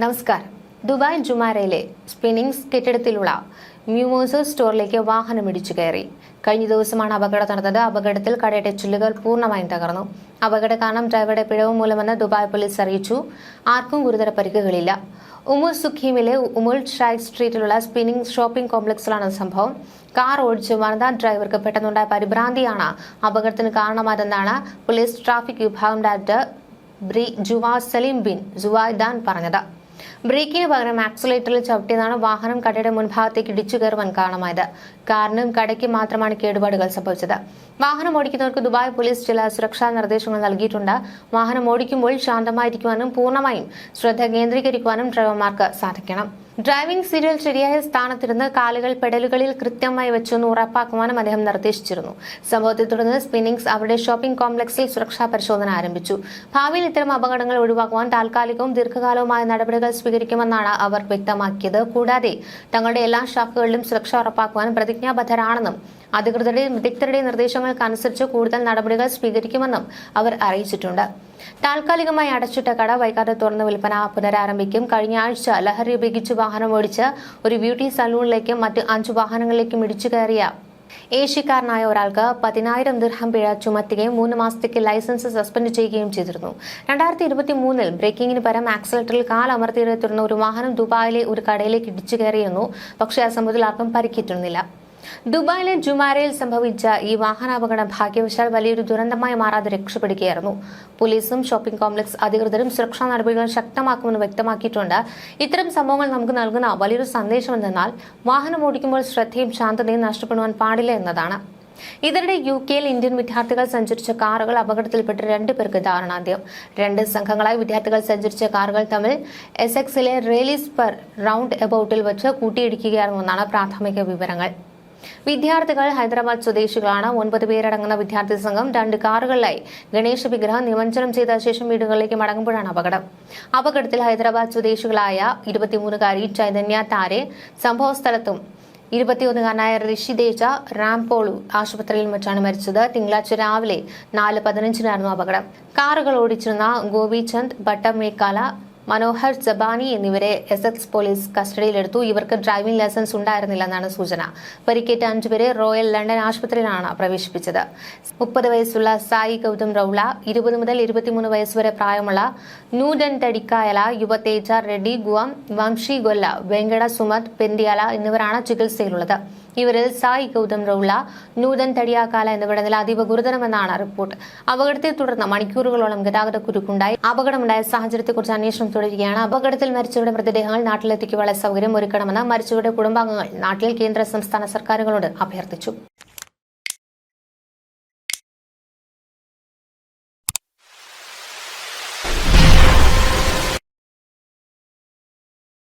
നമസ്കാരം. ദുബായ് ജുമാരയിലെ സ്പിന്നിങ്സ് കെട്ടിടത്തിലുള്ള മ്യൂമോസ് സ്റ്റോറിലേക്ക് വാഹനം ഇടിച്ചു കയറി. കഴിഞ്ഞ ദിവസമാണ് അപകടം നടന്നത്. അപകടത്തിൽ കടയുടെ ചില്ലുകൾ പൂർണമായും തകർന്നു. അപകട കാരണം ഡ്രൈവറുടെ പിഴവ് മൂലമെന്ന് ദുബായ് പോലീസ് അറിയിച്ചു. ആർക്കും ഗുരുതര പരിക്കുകളില്ല. ഉമുൽ സുഖീമിലെ ഉമുൽ ഷൈ സ്ട്രീറ്റിലുള്ള സ്പിന്നിംഗ് ഷോപ്പിംഗ് കോംപ്ലക്സിലാണ് സംഭവം. കാർ ഓടിച്ച് വനിതാ ഡ്രൈവർക്ക് പെട്ടെന്നുണ്ടായ പരിഭ്രാന്തിയാണ് അപകടത്തിന് കാരണമായതെന്നാണ് പോലീസ് ട്രാഫിക് വിഭാഗം ഡയറക്ടർ ബ്രി ജുവാ സലീം ബിൻ ജുവായ്ദാൻ പറഞ്ഞത്. ബ്രേക്കിന് പകരം ആക്സിലേറ്ററിൽ ചവിട്ടിയതാണ് വാഹനം കടയുടെ മുൻഭാഗത്തേക്ക് ഇടിച്ചു കയറുവാൻ കാരണമായത്. കാറിനും കടയ്ക്ക് മാത്രമാണ് കേടുപാടുകൾ സംഭവിച്ചത്. വാഹനം ഓടിക്കുന്നവർക്ക് ദുബായ് പോലീസ് ചില സുരക്ഷാ നിർദ്ദേശങ്ങൾ നൽകിയിട്ടുണ്ട്. വാഹനം ഓടിക്കുമ്പോൾ ശാന്തമായിരിക്കുവാനും പൂർണമായും ശ്രദ്ധ കേന്ദ്രീകരിക്കുവാനും ഡ്രൈവർമാർക്ക് സാധിക്കണം. ഡ്രൈവിംഗ് സീരിയൽ ശരിയായ സ്ഥാനത്തിരുന്ന് കാലുകൾ പെഡലുകളിൽ കൃത്യമായി വെച്ചൊന്ന് ഉറപ്പാക്കുവാനും അദ്ദേഹം നിർദ്ദേശിച്ചിരുന്നു. സംഭവത്തെ തുടർന്ന് സ്പിന്നിങ്സ് അവിടെ ഷോപ്പിംഗ് കോംപ്ലക്സിൽ സുരക്ഷാ പരിശോധന ആരംഭിച്ചു. ഭാവിയിൽ ഇത്തരം അപകടങ്ങൾ ഒഴിവാക്കുവാൻ താൽക്കാലികവും ദീർഘകാലവുമായ നടപടികൾ സ്വീകരിക്കുമെന്നാണ് അവർ വ്യക്തമാക്കിയത്. കൂടാതെ തങ്ങളുടെ എല്ലാ ശാഖകളിലും സുരക്ഷ ഉറപ്പാക്കുവാൻ പ്രതിജ്ഞാബദ്ധരാണെന്നും അധികൃതരുടെയും വിദഗ്ധരുടെയും നിർദ്ദേശങ്ങൾക്കനുസരിച്ച് കൂടുതൽ നടപടികൾ സ്വീകരിക്കുമെന്നും അവർ അറിയിച്ചിട്ടുണ്ട്. താൽക്കാലികമായി അടച്ചിട്ട കട വൈകാതെ തുറന്ന് വിൽപ്പന പുനരാരംഭിക്കും. കഴിഞ്ഞ ആഴ്ച ലഹരി ഉപയോഗിച്ച് വാഹനം ഓടിച്ച് ഒരു ബ്യൂട്ടി സലൂണിലേക്കും മറ്റ് അഞ്ചു വാഹനങ്ങളിലേക്കും ഇടിച്ചു കയറിയ ഏഷ്യക്കാരനായ ഒരാൾക്ക് പതിനായിരം ദിർഹം പിഴ ചുമത്തുകയും മൂന്ന് മാസത്തേക്ക് ലൈസൻസ് സസ്പെൻഡ് ചെയ്യുകയും ചെയ്തിരുന്നു. രണ്ടായിരത്തി ഇരുപത്തി മൂന്നിൽ ബ്രേക്കിംഗിന് പരം ആക്സിലേറ്ററിൽ കാൽ അമർത്തിയതിനെ തുടർന്ന് ഒരു വാഹനം ദുബായിലെ ഒരു കടയിലേക്ക് ഇടിച്ചു കയറിയിരുന്നു. പക്ഷേ ആ സംഭവത്തിൽ ആർക്കും പരിക്കേറ്റിരുന്നില്ല. ദുബായിലെ ജുമാരയിൽ സംഭവിച്ച ഈ വാഹനാപകടം ഭാഗ്യവശാൽ വലിയൊരു ദുരന്തമായി മാറാതെ രക്ഷപ്പെടുകയായിരുന്നു. പോലീസും ഷോപ്പിംഗ് കോംപ്ലക്സ് അധികൃതരും സുരക്ഷാ നടപടികൾ ശക്തമാക്കുമെന്ന് വ്യക്തമാക്കിയിട്ടുണ്ട്. ഇത്തരം സംഭവങ്ങൾ നമുക്ക് നൽകുന്ന വലിയൊരു സന്ദേശം എന്തെന്നാൽ വാഹനം ഓടിക്കുമ്പോൾ ശ്രദ്ധയും ശാന്തതയും നഷ്ടപ്പെടുവാൻ പാടില്ല എന്നതാണ്. ഇതിനിടെ യു കെയിൽ ഇന്ത്യൻ വിദ്യാർത്ഥികൾ സഞ്ചരിച്ച കാറുകൾ അപകടത്തിൽപ്പെട്ട് രണ്ടു പേർക്ക് ദാരുണാന്ത്യം. രണ്ട് സംഘങ്ങളായി വിദ്യാർത്ഥികൾ സഞ്ചരിച്ച കാറുകൾ തമ്മിൽ എസ് എക്സിലെ റേലീസ് പെർ റൗണ്ട് എബൌട്ടിൽ വെച്ച് കൂട്ടിയിടിക്കുകയായിരുന്നുവെന്നാണ് പ്രാഥമിക വിവരങ്ങൾ. വിദ്യാർത്ഥികൾ ഹൈദരാബാദ് സ്വദേശികളാണ്. ഒൻപത് പേരടങ്ങുന്ന വിദ്യാർത്ഥി സംഘം രണ്ട് കാറുകളിലായി ഗണേശ വിഗ്രഹം നിമഞ്ജനം ചെയ്ത ശേഷം വീടുകളിലേക്ക് മടങ്ങുമ്പോഴാണ് അപകടം. അപകടത്തിൽ ഹൈദരാബാദ് സ്വദേശികളായ ഇരുപത്തിമൂന്നുകാരി ചൈതന്യ താരെ സംഭവ സ്ഥലത്തും ഇരുപത്തിയൊന്നുകാരനായ ഋഷിതേജ റാംപോളു ആശുപത്രിയിൽ വെച്ചാണ് മരിച്ചത്. തിങ്കളാഴ്ച രാവിലെ നാല് പതിനഞ്ചിനായിരുന്നു അപകടം. കാറുകൾ ഓടിച്ചിരുന്ന ഗോപിചന്ദ് ഭട്ടമേക്കാല മനോഹർ ജബാനി എന്നിവരെ എസ് എക്സ് പോലീസ് കസ്റ്റഡിയിലെടുത്തു. ഇവർക്ക് ഡ്രൈവിംഗ് ലൈസൻസ് ഉണ്ടായിരുന്നില്ലെന്നാണ് സൂചന. പരിക്കേറ്റ അഞ്ചുപേരെ റോയൽ ലണ്ടൻ ആശുപത്രിയിലാണ് പ്രവേശിപ്പിച്ചത്. മുപ്പത് വയസ്സുള്ള സായി ഗൗതം റൌള ഇരുപത് മുതൽ ഇരുപത്തിമൂന്ന് വയസ്സുവരെ പ്രായമുള്ള നൂഡൻ തടിക്കായല യുവതേജ റെഡ്ഡി ഗുവാം വംശി ഗൊല്ല വെങ്കട സുമത് പെന്തിയാല എന്നിവരാണ് ചികിത്സയിലുള്ളത്. ഇവരിൽ സായി ഗൗതം റൌള നൂതൻ തടിയാക്കാല എന്നിവിടങ്ങളിൽ അതീവ ഗുരുതരമെന്നാണ് റിപ്പോർട്ട്. അപകടത്തെ തുടർന്ന് മണിക്കൂറുകളോളം ഗതാഗത കുരുക്കുണ്ടായി അപകടമുണ്ടായ സാഹചര്യത്തെക്കുറിച്ച് അന്വേഷണം തുടരുകയാണ്. അപകടത്തിൽ മരിച്ചവരുടെ മൃതദേഹങ്ങൾ നാട്ടിലെത്തിക്കുവാനുള്ള സൗകര്യം ഒരുക്കണമെന്ന് മരിച്ചവരുടെ കുടുംബാംഗങ്ങൾ നാട്ടിൽ കേന്ദ്ര സംസ്ഥാന സർക്കാരുകളോട് അഭ്യർത്ഥിച്ചു.